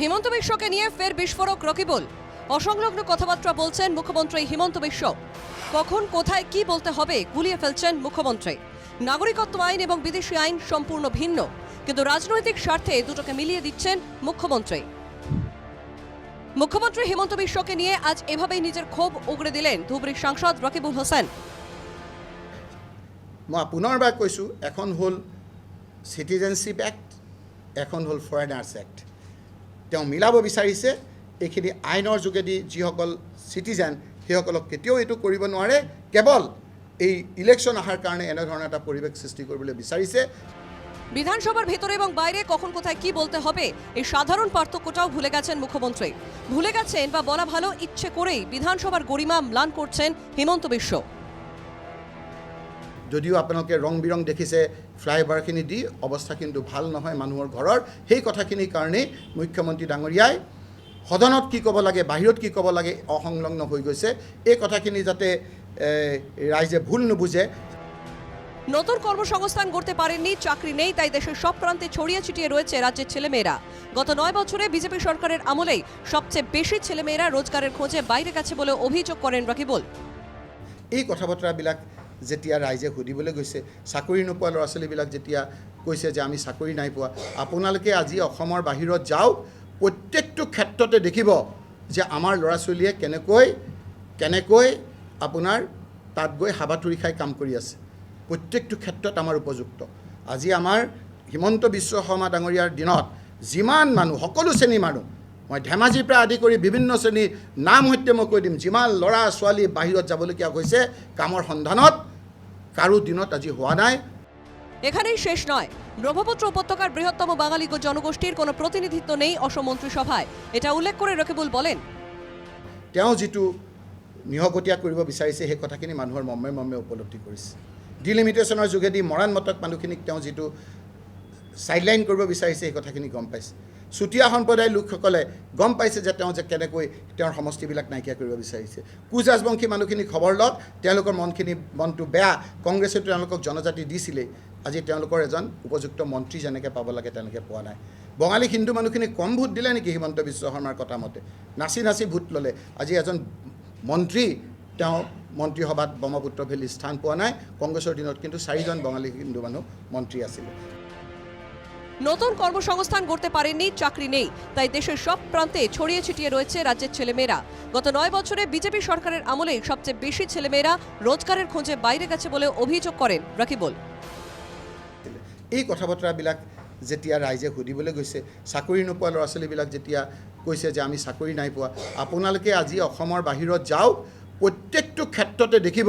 হিমন্ত বিশ্বকে নিয়ে ফের বিস্ফোরক রকিবুল। অসংলগ্ন কথাবার্তা বলছেন মুখ্যমন্ত্রী হিমন্ত বিশ্ব। কখন, কোথায়, কি বলতে হবে গুলিয়ে ফেলছেন মুখ্যমন্ত্রী। নাগরিকত্ব আইন এবং বিদেশি আইন সম্পূর্ণ ভিন্ন, কিন্তু রাজনৈতিক স্বার্থে দুটোকে মিলিয়ে দিচ্ছেন মুখ্যমন্ত্রী। মুখ্যমন্ত্রী হিমন্ত বিশ্বকে নিয়ে আজ এভাবেই নিজের ক্ষোভ উগড়ে দিলেন ধুবড়ির সাংসদ রকিবুল হোসেন। মই পুনৰবাৰ কৈছোঁ এখন হ'ল চিটিজেনশ্বিপ এক্ট এখন হ'ল ফরেনার্স এক্ট তেওঁ মিলাব বিচাৰিছে, এইখিনি আইনৰ যোগেদি যিসকল চিটিজেন সেইসকলক কেতিয়াও এইটো কৰিব নোৱাৰে। কেৱল এই ইলেকশ্যন অহাৰ কাৰণে এনেধৰণৰ এটা পৰিৱেশ সৃষ্টি কৰিবলৈ বিচাৰিছে। বিধানসভার ভেতরে এবং বাইরে কখন কোথায় কি বলতে হবে, এই সাধারণ পার্থক্যটাও ভুলে গেছেন মুখ্যমন্ত্রী। ভুলে গেছেন বা বলা ভালো ইচ্ছে করেই বিধানসভার গরিমা ম্লান করছেন হিমন্ত বিশ্ব। যদিও আপোনালোকে ৰং বিৰং দেখিছে ফ্লাইঅভাৰখিনি দি অৱস্থা কিন্তু ভালো নহয় মানুহৰ ঘৰৰ। সেই কথাখিনিৰ কাৰণেই মুখ্যমন্ত্ৰী ডাঙৰীয়াই সদনত কি ক'ব লাগে বাহিৰত কি ক'ব লাগে অসংলগ্ন হৈ গৈছে। এই কথাখিনি যাতে ৰাইজে ভুল নুবুজে। নতুন কর্মসংস্থান করতে পারেননি চাকরি নেই তাই দেশের সব প্রান্তে ছড়িয়ে ছিটিয়ে রয়েছে রাজ্যের ছেলেমেয়েরা। গত নয় বছরে বিজেপি সরকারের আমলেই সবচেয়ে বেশি ছেলেমেয়েরা রোজগারের খোঁজে বাইরে গেছে বলে অভিযোগ করেন রকিবুল। এই কথা বতৰাবিলাক যেতিয়া ৰাইজে সুধিবলৈ গৈছে, চাকৰি নোপোৱা ল'ৰা ছোৱালীবিলাক যেতিয়া কৈছে যে আমি চাকৰি নাই পোৱা, আপোনালোকে আজি অসমৰ বাহিৰত যাওক, প্ৰত্যেকটো ক্ষেত্ৰতে দেখিব যে আমাৰ ল'ৰা ছোৱালীয়ে কেনেকৈ কেনেকৈ আপোনাৰ তাত গৈ হাবাথুৰি খাই কাম কৰি আছে। প্ৰত্যেকটো ক্ষেত্ৰত আমাৰ উপযুক্ত। আজি আমাৰ হিমন্ত বিশ্ব শৰ্মা ডাঙৰীয়াৰ দিনত যিমান মানুহ, সকলো শ্ৰেণীৰ মানুহ মই ধেমাজিৰ পৰা আদি কৰি বিভিন্ন শ্ৰেণীৰ নাম সৈতে মই কৈ দিম। যিমান ল'ৰা ছোৱালী বাহিৰত যাবলগীয়া হৈছে কামৰ সন্ধানত কাৰো দিনত আজি হোৱা নাই। এখানেই শেষ নয়। ব্রহ্মপুত্র উপত্যকার বৃহত্তম বাঙালি জনগোষ্ঠীর কোনো প্রতিনিধিত্ব নেই অসম মন্ত্রিসভায় এটা উল্লেখ করে রকিবুল বলেন তেওঁ যিটো নিহকটীয়া কৰিব বিচাৰিছে সেই কথাখিনি মানুহৰ মৰ্মে মৰ্মে উপলব্ধি কৰিছে। ডিলিমিটেশ্যনৰ যোগেদি মৰাণ মতক মানুহখিনিক তেওঁ যিটো চাইডলাইন কৰিব বিচাৰিছে সেই কথাখিনি গম পাইছে। চুতীয়া সম্প্ৰদায়ৰ লোকসকলে গম পাইছে যে তেওঁ যে কেনেকৈ তেওঁৰ সমষ্টিবিলাক নাইকিয়া কৰিব বিচাৰিছে। কোচ ৰাজবংশী মানুহখিনি খবৰ লওক, তেওঁলোকৰ মনখিনি, মনটো বেয়া, কংগ্ৰেছে তেওঁলোকক জনজাতি দিছিলেই আজি তেওঁলোকৰ এজন উপযুক্ত মন্ত্ৰী যেনেকৈ পাব লাগে তেনেকৈ পোৱা নাই। বঙালী হিন্দু মানুহখিনি কম ভোট দিলে নেকি হিমন্ত বিশ্ব শৰ্মাৰ কথা মতে? নাচি নাচি ভোট ল'লে। আজি এজন মন্ত্ৰী, তেওঁ মন্ত্ৰীসভাত ব্ৰহ্মপুত্ৰ ভেলী স্থান পোৱা নাই। কংগ্ৰেছৰ দিনত কিন্তু চাৰিজন বঙালী হিন্দু মানুহ মন্ত্ৰী আছিলে। নতুন কর্মসংস্থান করতে পারেননি, চাকরি নেই। তাই দেশের সব প্রান্তে ছড়িয়ে ছিটিয়ে রয়েছে রাজ্যের ছেলেমেয়েরা। গত নয় বছরে বিজেপি সরকারের আমলেই সবচেয়ে বেশি ছেলেমেয়েরা রোজগারের খোঁজে বাইরে গেছে বলে অভিযোগ করেন রকিবুল। এই কথা বতৰাবিলাক যেতিয়া ৰাইজে সুধিবলৈ গৈছে, চাকৰি নোপোৱা ল'ৰা ছোৱালীবিলাক যেতিয়া কৈছে যে আমি চাকৰি নাই পোৱা, আপোনালোকে আজি অসমৰ বাহিৰত যাওক, প্ৰত্যেকটো ক্ষেত্ৰতে দেখিব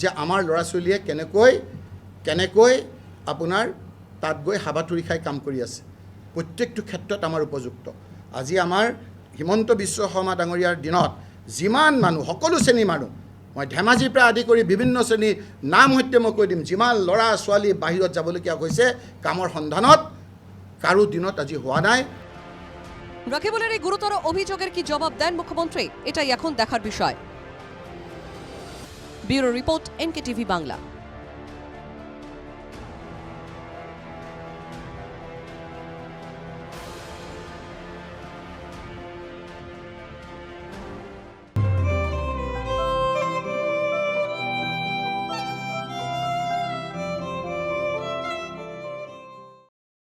যে আমাৰ ল'ৰা ছোৱালীয়ে কেনেকৈ কেনেকৈ আপোনাৰ তাত গৈ হাবাথুৰি খাই কাম কৰি আছে। প্ৰত্যেকটো ক্ষেত্ৰত আমাৰ উপযুক্ত। আজি আমাৰ হিমন্ত বিশ্ব শৰ্মা ডাঙৰীয়াৰ দিনত যিমান মানুহ, সকলো শ্ৰেণীৰ মানুহ, মই ধেমাজিৰ পৰা আদি কৰি বিভিন্ন শ্ৰেণীৰ নাম সৈতে মই কৈ দিম, যিমান ল'ৰা, ছোৱালী বাহিৰত যাবলগীয়া হৈছে, কামৰ সন্ধানত কাৰো দিনত আজি হোৱা নাই। রকিবুলের এই গুরুতর অভিযোগের কি জবাব দেন মুখ্যমন্ত্রী এটাই এখন দেখার বিষয়। Bureau report NK TV Bangla.